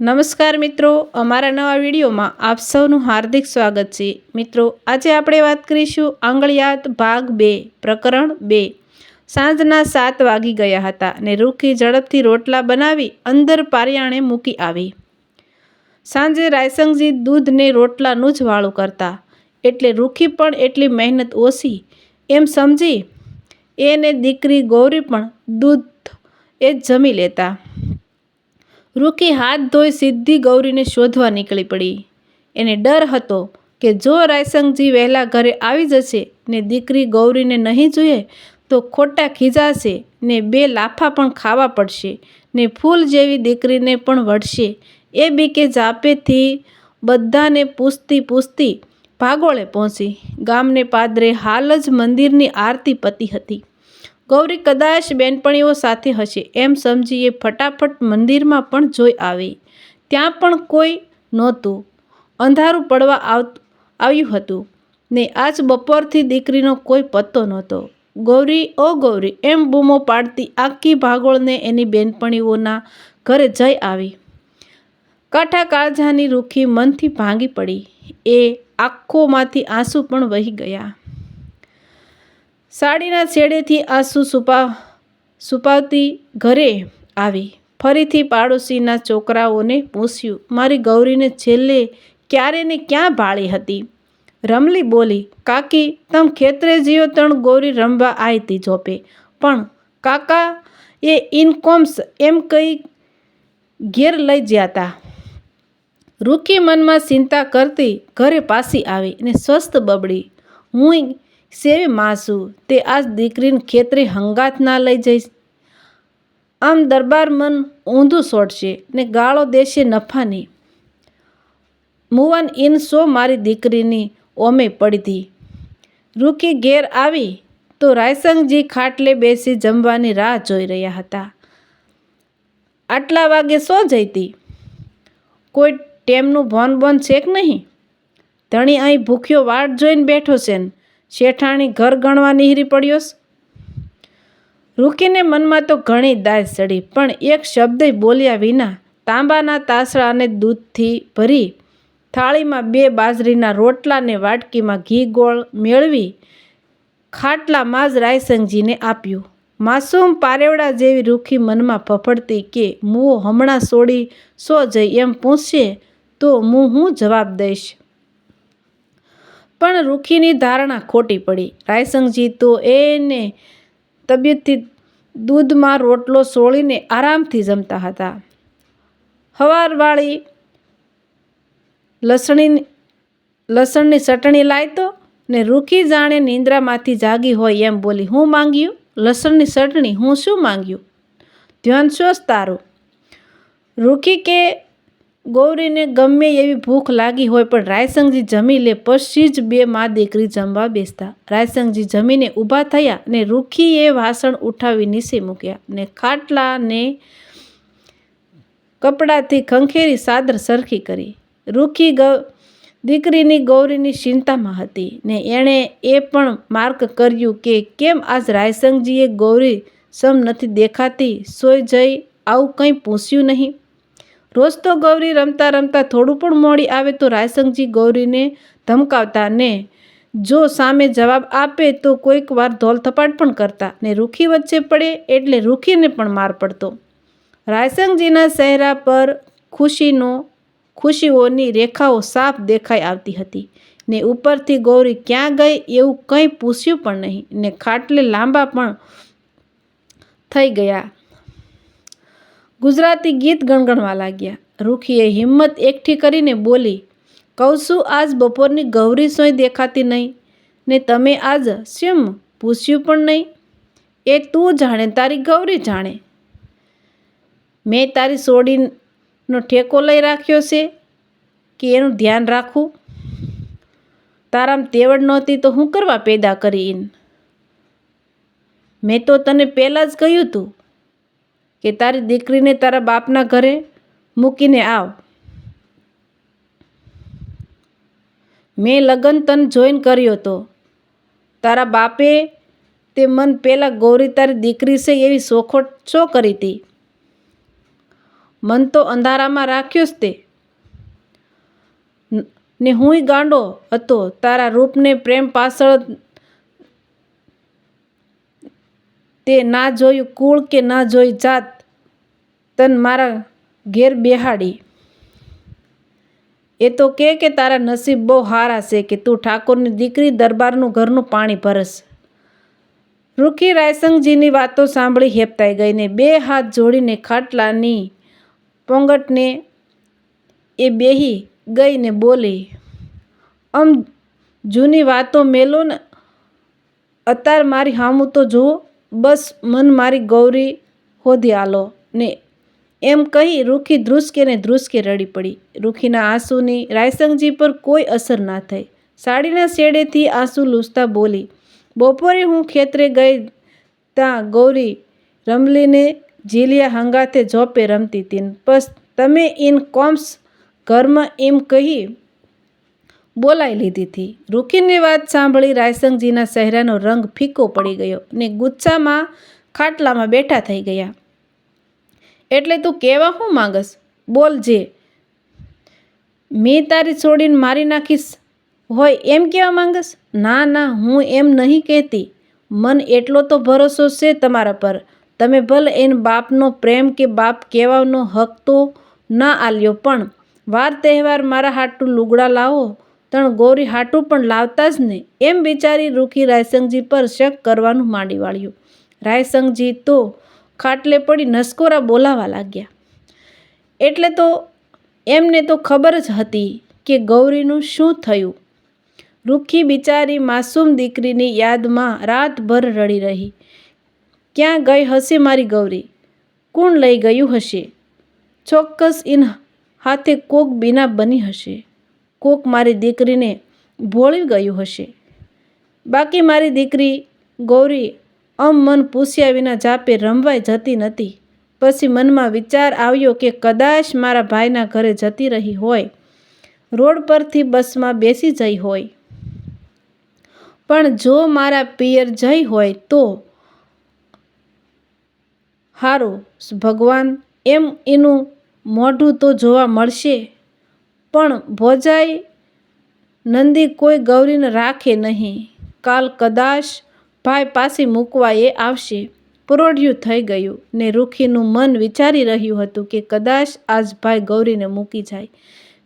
નમસ્કાર મિત્રો, અમારા નવા વિડીયોમાં આપ સૌનું હાર્દિક સ્વાગત છે. મિત્રો, આજે આપણે વાત કરીશું આંગળિયાત ભાગ બે, પ્રકરણ બે. સાંજના સાત વાગી ગયા હતા ને રૂખી ઝડપથી રોટલા બનાવી અંદર પારિયાણે મૂકી આવી. સાંજે રાયસંગજી દૂધને રોટલાનું જ વાળું કરતા. એટલે રૂખી પણ એટલી મહેનત ઓછી. એમ સમજી એને દીકરી ગૌરી પણ દૂધ એ જ જમી લેતા. રૂખી હાથ ધોઈ સીધી ગૌરીને શોધવા નીકળી પડી. એને ડર હતો કે જો રાયસંગજી વહેલા ઘરે આવી જશે ને દીકરી ગૌરીને નહીં જોઈએ તો ખોટા ખીજાશે ને બે લાફા પણ ખાવા પડશે ને ફૂલ જેવી દીકરીને પણ વળશે એ બીકે જાપેથી બધાને પૂછતી પૂછતી ભાગોળે પહોંચી. ગામને પાદરે હાલ જ મંદિરની આરતી પતી હતી. ગૌરી કદાચ બેનપણીઓ સાથે હશે, એમ સમજી એ ફટાફટ મંદિરમાં પણ જોઈ આવી. ત્યાં પણ કોઈ નહોતું. અંધારું પડવા આવ, આવ્યું હતું. ને આજ બપોરથી દીકરીનો કોઈ પત્તો નહોતો. ગૌરી, ઓ ગૌરી, એમ બૂમો પાડતી આખી ભાગોળને એની બેનપણીઓના ઘરે જઈ આવી. કાંઠા કાળજાની રૂખી મનથી ભાંગી પડી. એ આંખોમાંથી આંસુ પણ વહી ગયા. સાડીના છેડેથી આંસુ સુપા, સુપાવતી ઘરે આવી. ફરીથી પાડોશીના છોકરાઓને પૂછ્યું, મારી ગૌરીને છેલ્લે ક્યારે ને ક્યાં ભાળી હતી? રમલી બોલી, કાકી, તમ ખેતરે જીઓ તણ ગૌરી રમવા આવી જોપે પણ કાકા એ ઇનકોમ્સ એમ કંઈ ઘેર લઈ ગયા હતા રૂકી મનમાં ચિંતા કરતી ઘરે પાસી આવી ને સ્વસ્થ બબડી. હું સેવી માસુ, તે આજ દીકરીને ખેતરે હંગાત ના લઈ જઈશ. આમ દરબાર મન ઊંધું સોડશે ને ગાળો દેશે નફાની. મુવન ઇન સો મારી દીકરીની ઓમે પડતી. રૂકી ઘેર આવી તો રાયસંગજી ખાટલે બેસી જમવાની રાહ જોઈ રહ્યા હતા. આટલા વાગે સો જઈતી? કોઈ ટેમનું ભોન બોન છે કે નહીં? ધણી અહીં ભૂખ્યો વાટ જોઈને બેઠો છે ને શેઠાણી ઘર ગણવા નીહરી પડ્યોસ? રૂકીને મનમાં તો ઘણી દાય ચડી પણ એક શબ્દ બોલ્યા વિના તાંબાના તાસળા અને દૂધથી ભરી થાળીમાં બે બાજરીના રોટલાને વાટકીમાં ઘી ગોળ મેળવી ખાટલામાં જ રાયસંગજીને આપ્યું. માસૂમ પારેવડા જેવી રૂખી મનમાં ફફડતી કે મુઓ હમણાં છોડી સો જઈ એમ પૂછશે તો હું હું જવાબ દઈશ? પણ રૂખીની ધારણા ખોટી પડી. રાયસંગજી તો એને તબિયતથી દૂધમાં રોટલો સોળીને આરામથી જમતા હતા. હવારવાળી લસણી લસણની ચટણી લાવતો ને રૂખી જાણે નિંદ્રામાંથી જાગી હોય એમ બોલી હું માંગ્યું? લસણની ચટણી હું શું માંગ્યું? ધ્યાન શોષ તારું. રૂખી કે ગૌરીને ગમે એવી ભૂખ લાગી હોય પણ રાયસંગજી જમી લે પછી જ બે મા દીકરી જમવા બેસતા. રાયસંગજી જમીને ઊભા થયા ને રૂખીએ વાસણ ઉઠાવી નીચે મૂક્યા ને ખાટલાને કપડાથી ખંખેરી સાદર સરખી કરી. રૂખી ગ, દીકરીની ગૌરીની ચિંતામાં હતી ને એણે એ પણ માર્ક કર્યું કે કેમ આજ રાયસંગજીએ ગૌરી સમ નથી દેખાતી, સોય જઈ આવું કંઈ પૂછ્યું નહીં? રોજ તો ગૌરી રમતા રમતા થોડું પણ મોડી આવે તો રાયસંગજી ગૌરીને ધમકાવતા ને જો સામે જવાબ આપે તો કોઈક વાર ધોલથપાટ પણ કરતા ને રૂખી વચ્ચે પડે એટલે રૂખીને પણ માર પડતો. રાયસંગજીના ચહેરા પર ખુશીનો, ખુશીઓની રેખાઓ સાફ દેખાઈ આવતી હતી ને ઉપરથી ગૌરી ક્યાં ગઈ એવું કંઈ પૂછ્યું પણ નહીં ને ખાટલે લાંબા પણ થઈ ગયા. ગુજરાતી ગીત ગણગણવા લાગ્યા. રૂખીએ હિંમત એકઠી કરીને બોલી છું, આજ બપોરની ગૌરી સોય દેખાતી નહીં. ને તમે આજ શેમ પૂછ્યું પણ નહીં. એ તું જાણે, તારી ગૌરી જાણે. મેં તારી સોડીનો ઠેકો લઈ રાખ્યો છે કે એનું ધ્યાન રાખું? તારામ તેવડ નહોતી તો હું કરવા પેદા કરી મેં તો તને પહેલાં જ કહ્યું હતું કે તારી દીકરીને તારા બાપના ઘરે મૂકીને આવ. મેં લગ્ન તન જોઈન કર્યો તો. તારા બાપે તે મન પહેલાં ગૌરી તારી દીકરી છે એવી સોખોટ શો કરી હતી મન તો અંધારામાં રાખ્યો જ તે. ને હુંય ગાંડો હતો. તારા રૂપને પ્રેમ પાછળ તે ના જોયું કુળ કે ના જોઈ જાત, તન મારા ઘેર બેહાડી. એ તો કે કે તારા નસીબ બહુ હારા છે કે તું ઠાકોરની દીકરી દરબારનું ઘરનું પાણી ભરસ. રૂખી રાયસંગજીની વાતો સાંભળી હેપતાઈ ગઈને બે હાથ જોડીને ખાટલાની પોંગટને એ બેહી ગઈને બોલી આમ જૂની વાતો મેલો ને, અત્યાર મારી હામું તો જુઓ. બસ મન મારી ગૌરી હોધી આલો ને. એમ કહી રૂખી ધ્રુસકે ને ધ્રુસકે રડી પડી. રૂખીના આંસુની રાયસંગજી પર કોઈ અસર ના થઈ. સાડીના શેડેથી આંસુ લૂસતા બોલી, બપોરે હું ખેતરે ગઈ ત્યાં ગૌરી રમલીને ઝીલિયા હંગાથે જોપે રમતી તીન. બસ તમે ઇન કોમ્સ ઘરમાં એમ કહી બોલાઈ લીધી હતી. રૂકીની વાત સાંભળી રાયસંગજીના ચહેરાનો રંગ ફીકો પડી ગયો ને ગુસ્સામાં ખાટલામાં બેઠા થઈ ગયા. એટલે તું કહેવા શું માંગસ? બોલ જે. મેં તારી છોડીને મારી નાખીશ. હોય એમ કહેવા માંગસ? ના ના, હું એમ નહીં કહેતી. મન એટલો તો ભરોસો છે તમારા પર. તમે ભલે એને બાપનો પ્રેમ કે બાપ કહેવાનો હક તો ના આલ્યો, પણ વાર તહેવાર મારા હાટું લુગડા લાવો તણ ગૌરી હાટું પણ લાવતા જ નહીં. એમ વિચારી રૂખી રાયસંગજી પર શક કરવાનું માંડી વાળ્યું. રાયસંગજી, તો ખાટલે પડી નસકોરા બોલાવા લાગ્યા. એટલે તો એમને તો ખબર જ હતી કે ગૌરીનું શું થયું. રૂખી બિચારી માસૂમ દીકરીની યાદમાં રાતભર રડી રહી. ક્યાં ગઈ હશે મારી ગૌરી? કોણ લઈ ગયું હશે? ચોક્કસ ઇન હાથે કોક બીના બની હશે. કોક મારી દીકરીને ભોળી ગયું હશે. બાકી મારી દીકરી ગૌરી અમ મન પૂછ્યા વિના જાપે રમવાય જતી નથી. પછી મનમાં વિચાર આવ્યો કે કદાચ મારા ભાઈના ઘરે જતી રહી હોય. રોડ પરથી બસમાં બેસી જઈ હોય. પણ જો મારા પિયર જઈ હોય તો હારું, ભગવાન, એમ એનું મોઢું તો જોવા મળશે. પણ ભોજાઈ નંદી કોઈ ગૌરીને રાખે નહીં. કાલ કદાચ ભાઈ પાછી મૂકવા એ આવશે. પુરોઢિયું થઈ ગયું ને રૂખીનું મન વિચારી રહ્યું હતું કે કદાચ આજ ભાઈ ગૌરીને મૂકી જાય.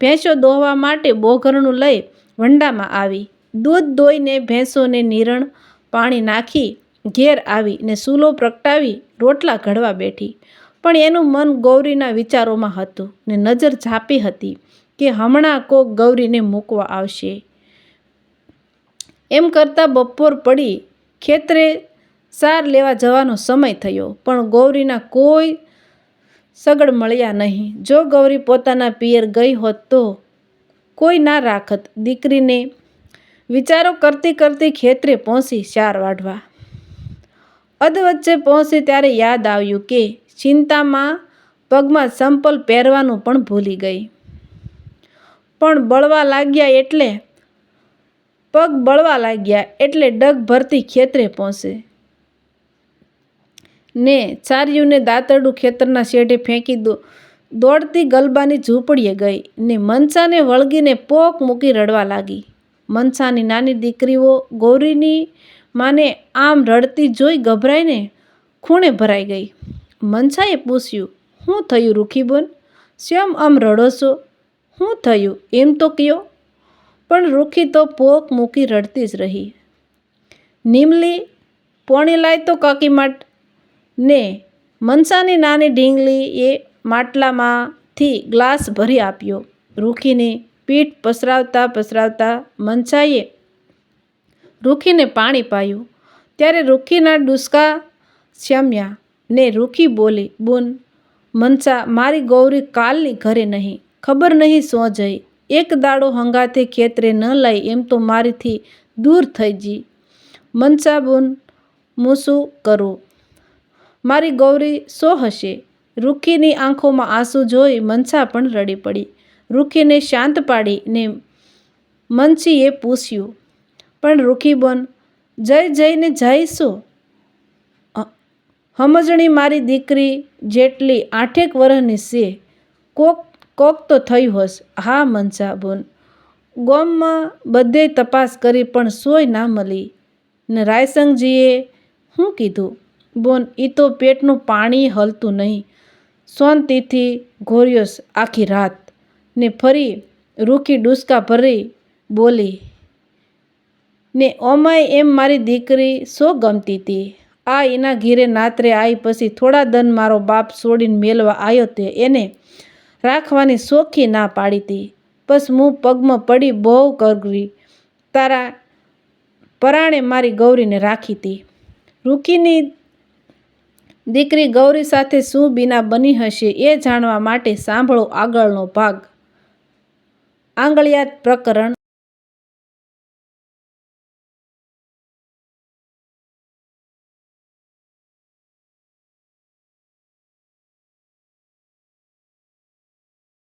ભેંસો દોહવા માટે બોઘરણું લઈ વંડામાં આવી. દૂધ દોઈને ભેંસોને નિરણ પાણી નાખી ઘેર આવી ને સૂલો પ્રગટાવી રોટલા ઘડવા બેઠી. પણ એનું મન ગૌરીના વિચારોમાં હતું ને નજર ઝાપી હતી. કે હમણાં કોક ગૌરીને મૂકવા આવશે. એમ કરતાં બપોર પડી, ખેતરે સાર લેવા જવાનો સમય થયો, પણ ગૌરીના કોઈ સગડ મળ્યા નહીં. જો ગૌરી પોતાના પિયર ગઈ હોત તો કોઈ ના રાખત. દીકરીને વિચારો કરતી કરતી ખેતરે પહોંચી ચાર વાઢવા. અધવચ્ચે પહોંચી ત્યારે યાદ આવ્યું કે ચિંતામાં પગમાં સંપલ પહેરવાનું પણ ભૂલી ગઈ. પણ બળવા લાગ્યા એટલે, પગ બળવા લાગ્યા એટલે ડગ ભરતી ખેતરે પહોંચે. ને ચાર્યુંને દાંતરડું ખેતરના શેઢે ફેંકી દો, દોડતી ગલબાની ઝૂંપડીએ ગઈ. ને મનસાને વળગીને પોક મૂકી રડવા લાગી. મનસાની નાની દીકરીઓ ગૌરીની માને આમ રડતી જોઈ ગભરાઈને ખૂણે ભરાઈ ગઈ. મનસાએ પૂછ્યું શું થયું, રૂખીબોન? શ્યામ આમ રડો છો? શું થયું? એમ તો કયો. પણ રૂખી તો પોક મૂકી રડતી જ રહી. નીમલી, પોણી લાય તો કાકી માટ. ને, મનસાની નાની ઢીંગલી એ માટલામાંથી ગ્લાસ ભરી આપ્યો. રૂખીને પીઠ પસરાવતા પસરાવતા મનસાઈએ રૂખીને પાણી પાયું. ત્યારે રૂખીના ડુસકા શ્યામ્યા ને રૂખી બોલી, બોન, મનસા, મારી ગૌરી કાલની ઘરે નહીં. ખબર નહીં શું જઈ. એક દાડો હંગાથે ખેતરે ન લઈ એમ તો મારીથી દૂર થઈ જી. મનસાબુન મૂસું શું કરું. મારી ગૌરી શો હશે. રૂખીની આંખોમાં આંસુ જોઈ મનસા પણ રડી પડી. રૂખીને શાંત પાડી ને મનસીએ પૂછ્યું, પણ રૂખીબોન, જઈ જઈને જઈશું? સમજણી મારી દીકરી જેટલી આઠેક વર્ષની છે, કોક કોક તો થયું હશ. હા મનસા બોન ગોમમાં બધે તપાસ કરી પણ સોય ના મળી ને રાયસંગજીએ શું કીધું, બોન એ તો પેટનું પાણી હલતું નહીં. સોનતીથી ઘોર્યોસ આખી રાત. ને ફરી રૂખી ડુસકા ભરી બોલી, ને ઓમાય એમ મારી દીકરી સો ગમતી હતી આ એના ઘીરે નાતરે આવી પછી થોડા દન મારો બાપ છોડીને મેલવા આવ્યો તે એને રાખવાની સોખી ના પાડી હતી. બસ હું પગમાં પડી બહુ કરગરી તારા પરાણે મારી ગૌરીને રાખી હતી. રૂકીની દીકરી ગૌરી સાથે શું બીના બની હશે એ જાણવા માટે સાંભળો આગળનો ભાગ. આંગળિયાત પ્રકરણ